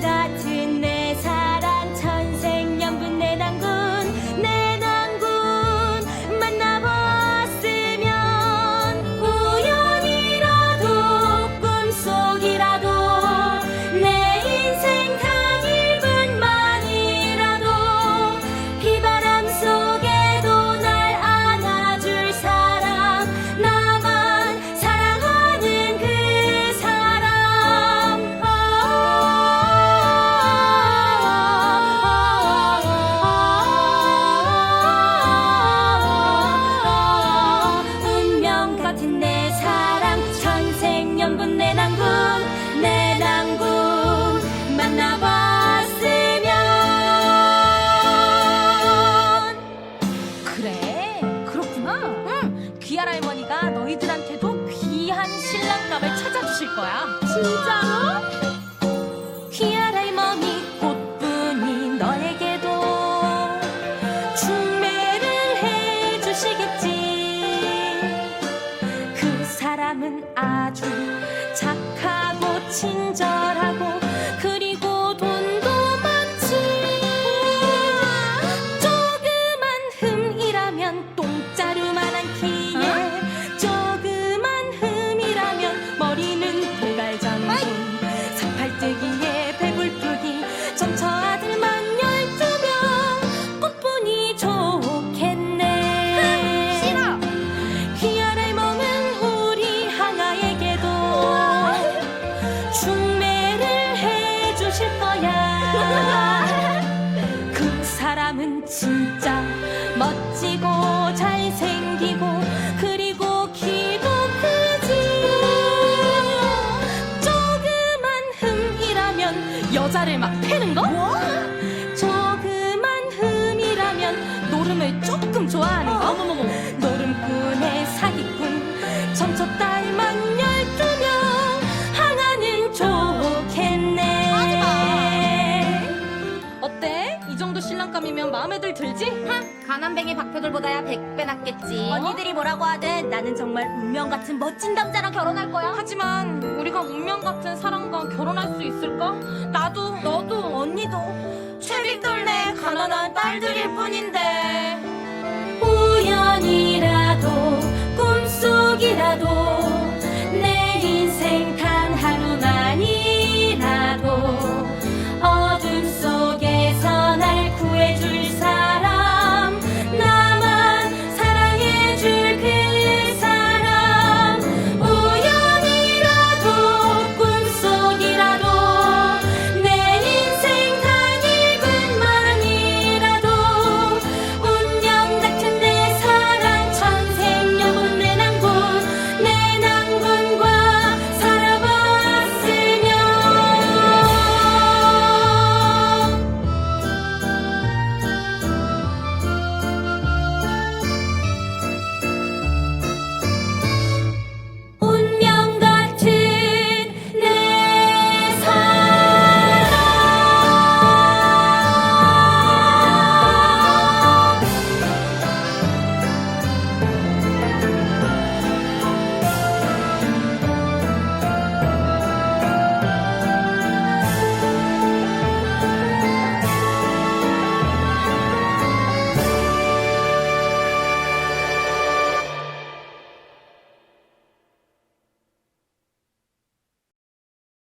got to 거야. 진짜로? 여자를 막 패는 거? 정도 신랑감이면 마음에 들 들지? 하! 가난뱅이 박표들보다야 100배 낫겠지. 언니들이 뭐라고 하든 나는 정말 운명 같은 멋진 남자랑 결혼할 거야. 하지만 우리가 운명 같은 사람과 결혼할 수 있을까? 나도 너도 언니도 채비떨레 가난한 딸들일 뿐인데 우연이라도 꿈속이라도